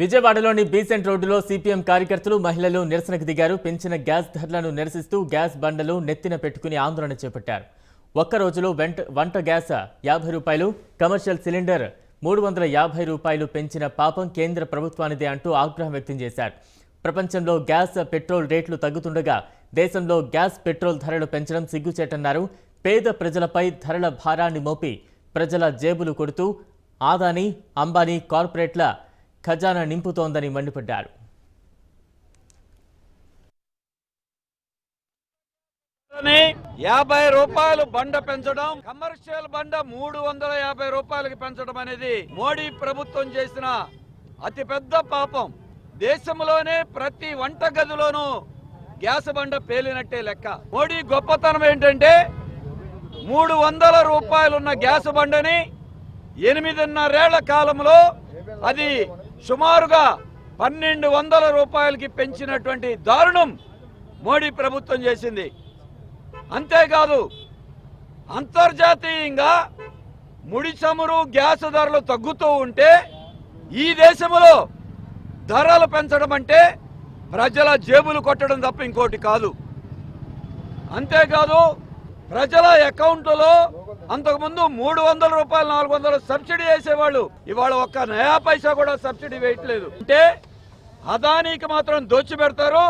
విజయవాడలోని బీసెంట్ రోడ్డులో సిపిఎం కార్యకర్తలు మహిళలు నిరసనకు దిగారు. పెంచిన గ్యాస్ ధరలను నిరసిస్తూ గ్యాస్ బండలు నెత్తిన పెట్టుకుని ఆందోళన చేపట్టారు. ఒక్క రోజులో వెంట వంట గ్యాస్ యాభై రూపాయలు కమర్షియల్ సిలిండర్ మూడు వందల యాభై రూపాయలు పెంచిన పాపం కేంద్ర ప్రభుత్వానిదే అంటూ ఆగ్రహం వ్యక్తం చేశారు. ప్రపంచంలో గ్యాస్ పెట్రోల్ రేట్లు తగ్గుతుండగా దేశంలో గ్యాస్ పెట్రోల్ ధరలు పెంచడం సిగ్గుచేటన్నారు. పేద ప్రజలపై ధరల భారాన్ని మోపి ప్రజల జేబులు కొడుతూ ఆదాని అంబానీ కార్పొరేట్ల ఖజానా నింపుతోందని మండిపడ్డారు. యాభై రూపాయలు బండ పెంచడం కమర్షియల్ బండ మూడు వందల యాభై రూపాయలకి పెంచడం అనేది మోడీ ప్రభుత్వం చేసిన అతిపెద్ద పాపం. దేశంలోనే ప్రతి వంట గదిలోనూ గ్యాస్ బండ పేలినట్టే లెక్క. మోడీ గొప్పతనం ఏంటంటే మూడు వందల రూపాయలున్న గ్యాస్ బండని ఎనిమిదిన్నరేళ్ళ కాలంలో అది సుమారుగా పన్నెండు వందల రూపాయలకి పెంచినటువంటి దారుణం మోడీ ప్రభుత్వం చేసింది. అంతేకాదు అంతర్జాతీయంగా ముడి చమురు గ్యాస్ ధరలు తగ్గుతూ ఉంటే ఈ దేశంలో ధరలు పెంచడం అంటే ప్రజల జేబులు కొట్టడం తప్ప ఇంకోటి కాదు. అంతేకాదు ప్రజల అకౌంట్లో అంతకుముందు మూడు వందల రూపాయలు నాలుగు వందలు సబ్సిడీ వేసేవాళ్ళు ఇవాళ ఒక్క నయా పైసా కూడా సబ్సిడీ వేయట్లేదు. అంటే అదానీకి మాత్రం దోచి పెడతారు